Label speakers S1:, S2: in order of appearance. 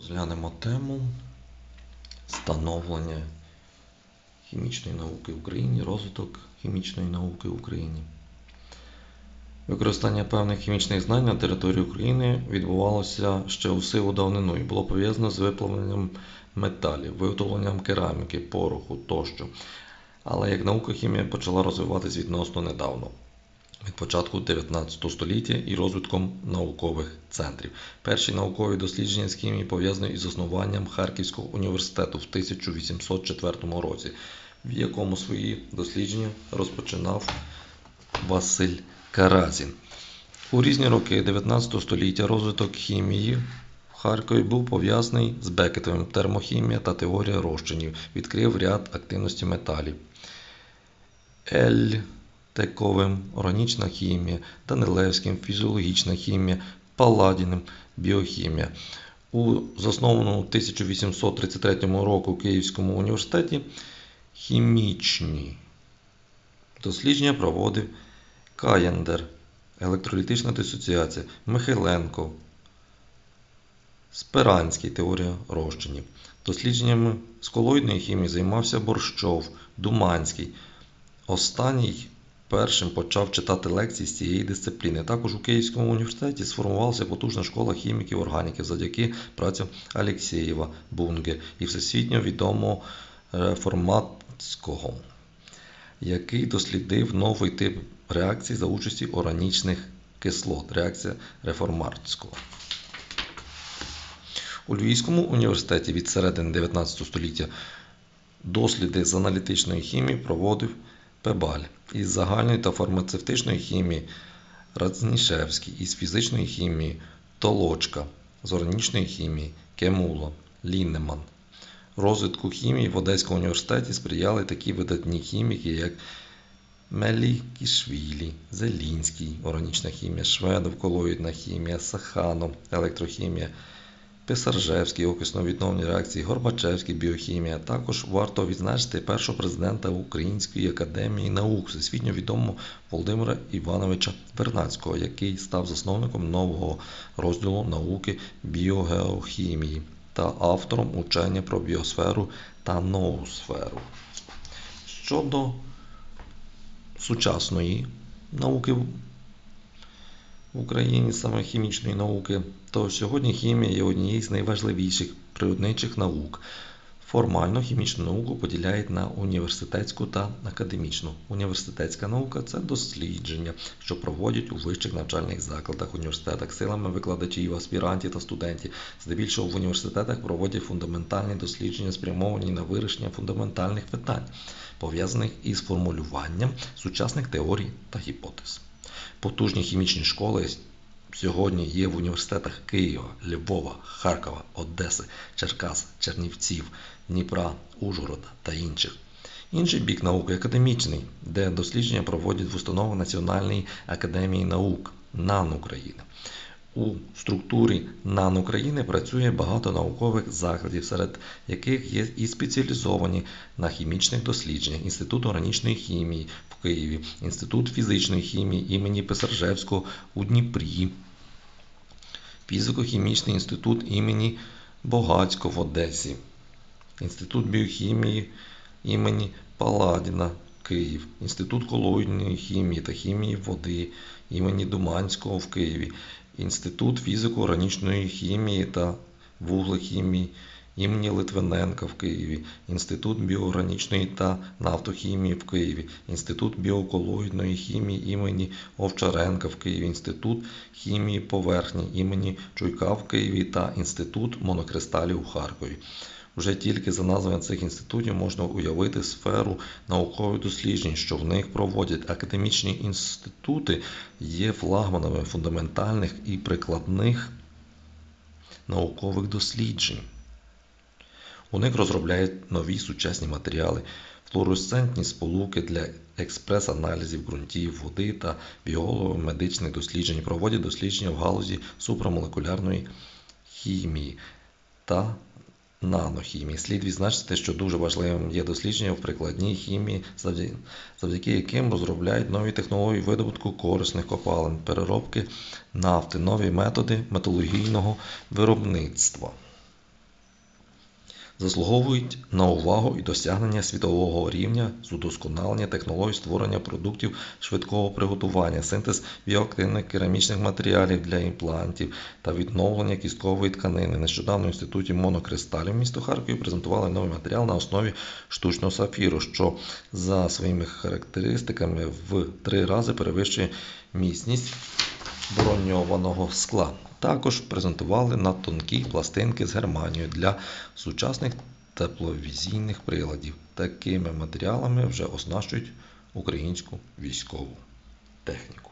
S1: Розглянемо тему становлення хімічної науки в Україні, розвиток хімічної науки в Україні. Використання певних хімічних знань на території України відбувалося ще у сиву давнину і було пов'язано з виплавленням металів, виготовленням кераміки, пороху тощо. Але як наука хімія почала розвиватися відносно недавно, від початку 19 століття і розвитком наукових центрів. Перші наукові дослідження з хімії пов'язані із заснуванням Харківського університету в 1804 році, в якому свої дослідження розпочинав Василь Каразін. У різні роки 19 століття розвиток хімії в Харкові був пов'язаний з Бекетовим термохімія та теорія розчинів, відкрив ряд активності металів. Ель Тековим органічна хімія, Данилевським фізіологічна хімія, Паладіним біохімія. У заснованому 1833 року Київському університеті хімічні дослідження проводив Каєндер, електролітична дисоціація, Михайленко, Спиранський теорія розчинів. Дослідженнями з колоїдної хімії займався Борщов, Думанський. Останній першим почав читати лекції з цієї дисципліни. Також у Київському університеті сформувалася потужна школа хіміків органіків завдяки працям Алєксєєва, Бунге і всесвітньо відомого Реформатського, який дослідив новий тип реакцій за участі органічних кислот. Реакція Реформатського. У Львівському університеті від середини 19 століття досліди з аналітичної хімії проводив Пебаль, із загальної та фармацевтичної хімії Радзнішевський, із фізичної хімії Толочка, з органічної хімії Кемуло, Ліннеман. Розвитку хімії в Одеському університеті сприяли такі видатні хіміки, як Мелікішвілі, Зелінський, органічна хімія, Шведов, колоїдна хімія, Саханов, електрохімія, Писаржевський, окисно-відновні реакції, Горбачевський, біохімія. Також варто відзначити першого президента Української академії наук, всесвітньо відомого Володимира Івановича Вернадського, який став засновником нового розділу науки біогеохімії та автором учення про біосферу та ноосферу. Щодо сучасної науки в Україні, саме хімічної науки, то сьогодні хімія є однією з найважливіших природничих наук. Формально хімічну науку поділяють на університетську та академічну. Університетська наука це дослідження, що проводять у вищих навчальних закладах, університетах силами викладачів, аспірантів та студентів. Здебільшого в університетах проводять фундаментальні дослідження, спрямовані на вирішення фундаментальних питань, пов'язаних із формулюванням сучасних теорій та гіпотез. Потужні хімічні школи сьогодні є в університетах Києва, Львова, Харкова, Одеси, Черкас, Чернівців, Дніпра, Ужгорода та інших. Інший бік науки академічний, де дослідження проводять в установах Національної академії наук НАН України. У структурі НАН України працює багато наукових закладів, серед яких є і спеціалізовані на хімічних дослідженнях Інститут органічної хімії в Києві, Інститут фізичної хімії імені Писаржевського у Дніпрі, Фізико-хімічний інститут імені Богацького в Одесі, Інститут біохімії імені Паладіна Київ, Інститут колоїдної хімії та хімії води імені Думанського в Києві, Інститут фізико-органічної хімії та вуглехімії імені Литвиненка в Києві, Інститут біоорганічної та нафтохімії в Києві, Інститут біоколоїдної хімії імені Овчаренка в Києві, Інститут хімії поверхні імені Чуйка в Києві та Інститут монокристалів у Харкові. Вже тільки за назвами цих інститутів можна уявити сферу наукових досліджень, що в них проводять академічні інститути, є флагманами фундаментальних і прикладних наукових досліджень. У них розробляють нові сучасні матеріали, флуоресцентні сполуки для експрес-аналізів ґрунтів, води та біолого-медичних досліджень, проводять дослідження в галузі супрамолекулярної хімії та нанохімії. Слід відзначити, що дуже важливим є дослідження в прикладній хімії, завдяки яким розробляють нові технології видобутку корисних копалин, переробки нафти, нові методи металургійного виробництва. Заслуговують на увагу і досягнення світового рівня з удосконалення технологій створення продуктів швидкого приготування, синтез біоактивних керамічних матеріалів для імплантів та відновлення кісткової тканини. Нещодавно в інституті монокристалів місто Харкові презентували новий матеріал на основі штучного сафіру, що за своїми характеристиками в три рази перевищує міцність броньованого скла. Також презентували на тонкі пластинки з германією для сучасних тепловізійних приладів. Такими матеріалами вже оснащують українську військову техніку.